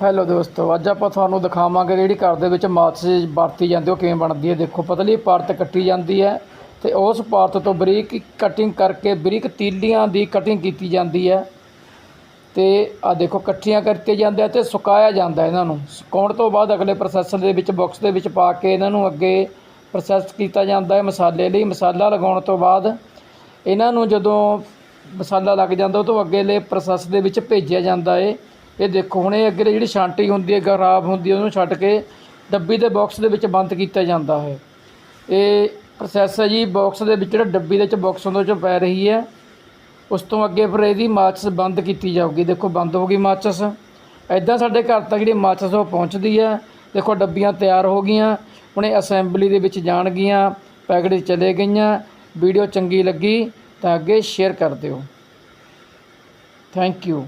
Hello ਦੋਸਤੋ, ਅੱਜ ਆਪਾਂ ਤੁਹਾਨੂੰ ਦਿਖਾਵਾਂਗੇ ਜਿਹੜੀ ਘਰ ਦੇ ਵਿੱਚ ਮਾਚਿਸ ਵਰਤੀ ਜਾਂਦੀ, ਉਹ ਕਿਵੇਂ ਬਣਦੀ ਹੈ। ਦੇਖੋ, ਪਤਲੀ ਪਰਤ ਕੱਟੀ ਜਾਂਦੀ ਹੈ ਤੇ ਉਸ ਪਰਤ ਤੋਂ ਬਰੀਕ ਕਟਿੰਗ ਕਰਕੇ ਬਰੀਕ ਤੀਲੀਆਂ ਦੀ ਕਟਿੰਗ ਕੀਤੀ ਜਾਂਦੀ ਹੈ। ਤੇ ਆ ਦੇਖੋ, ਇਕੱਠੀਆਂ ਕਰਕੇ ਜਾਂਦੇ ਆ ਤੇ ਸੁਕਾਇਆ ਜਾਂਦਾ ਇਹਨਾਂ ਨੂੰ। ਸੁਕਾਉਣ ਤੋਂ ਬਾਅਦ ਅਗਲੇ ਪ੍ਰੋਸੈਸਰ ਦੇ ਵਿੱਚ ਬਾਕਸ ਦੇ ਵਿੱਚ ਪਾ ਕੇ ਇਹਨਾਂ ਨੂੰ ਅੱਗੇ ਪ੍ਰੋਸੈਸ ਕੀਤਾ ਜਾਂਦਾ ਹੈ ਮਸਾਲੇ ਲਈ। ਮਸਾਲਾ ਲਗਾਉਣ ਤੋਂ ਬਾਅਦ ਇਹਨਾਂ ਨੂੰ ਜਦੋਂ ਮਸਾਲਾ ਲੱਗ ਜਾਂਦਾ, ਉਹ ਤੋਂ ਅੱਗੇਲੇ ਪ੍ਰੋਸੈਸ ਦੇ ਵਿੱਚ ਭੇਜਿਆ ਜਾਂਦਾ ਹੈ ਇਹ ਦੇਖੋ, ਹੁਣ ਇਹ ਅੱਗੇ ਜਿਹੜੀ ਛਾਂਟੀ ਹੁੰਦੀ ਹੈ ਖਰਾਬ ਹੁੰਦੀ ਹੈ, ਉਹਨੂੰ ਛੱਡ ਕੇ ਡੱਬੀ ਦੇ ਬਾਕਸ ਦੇ ਵਿੱਚ ਬੰਦ ਕੀਤਾ ਜਾਂਦਾ ਹੈ। ਇਹ ਪ੍ਰੋਸੈਸ ਹੈ ਜੀ ਬਾਕਸ ਦੇ ਵਿੱਚ ਜਿਹੜਾ ਡੱਬੀ ਦੇ ਵਿੱਚ ਬਾਕਸ ਹੁੰਦਾ 'ਚੋਂ ਪੈ ਰਹੀ ਹੈ। ਉਸ ਤੋਂ ਅੱਗੇ ਫਿਰ ਇਹਦੀ ਮਾਚਸ ਬੰਦ ਕੀਤੀ ਜਾਊਗੀ। ਦੇਖੋ, ਬੰਦ ਹੋ ਗਈ ਮਾਚਿਸ। ਐਦਾਂ ਸਾਡੇ ਘਰ ਤੱਕ ਜਿਹੜੀ ਮਾਚਿਸ ਉਹ ਪਹੁੰਚਦੀ ਹੈ। ਦੇਖੋ, ਡੱਬੀਆਂ ਤਿਆਰ ਹੋ ਗਈਆਂ। ਹੁਣੇ ਅਸੈਂਬਲੀ ਦੇ ਵਿੱਚ ਜਾਣਗੀਆਂ ਪੈਕਟ ਚਲੇ ਗਈਆਂ। ਵੀਡੀਓ ਚੰਗੀ ਲੱਗੀ ਤਾਂ ਅੱਗੇ ਸ਼ੇਅਰ ਕਰ ਦਿਓ। Thank you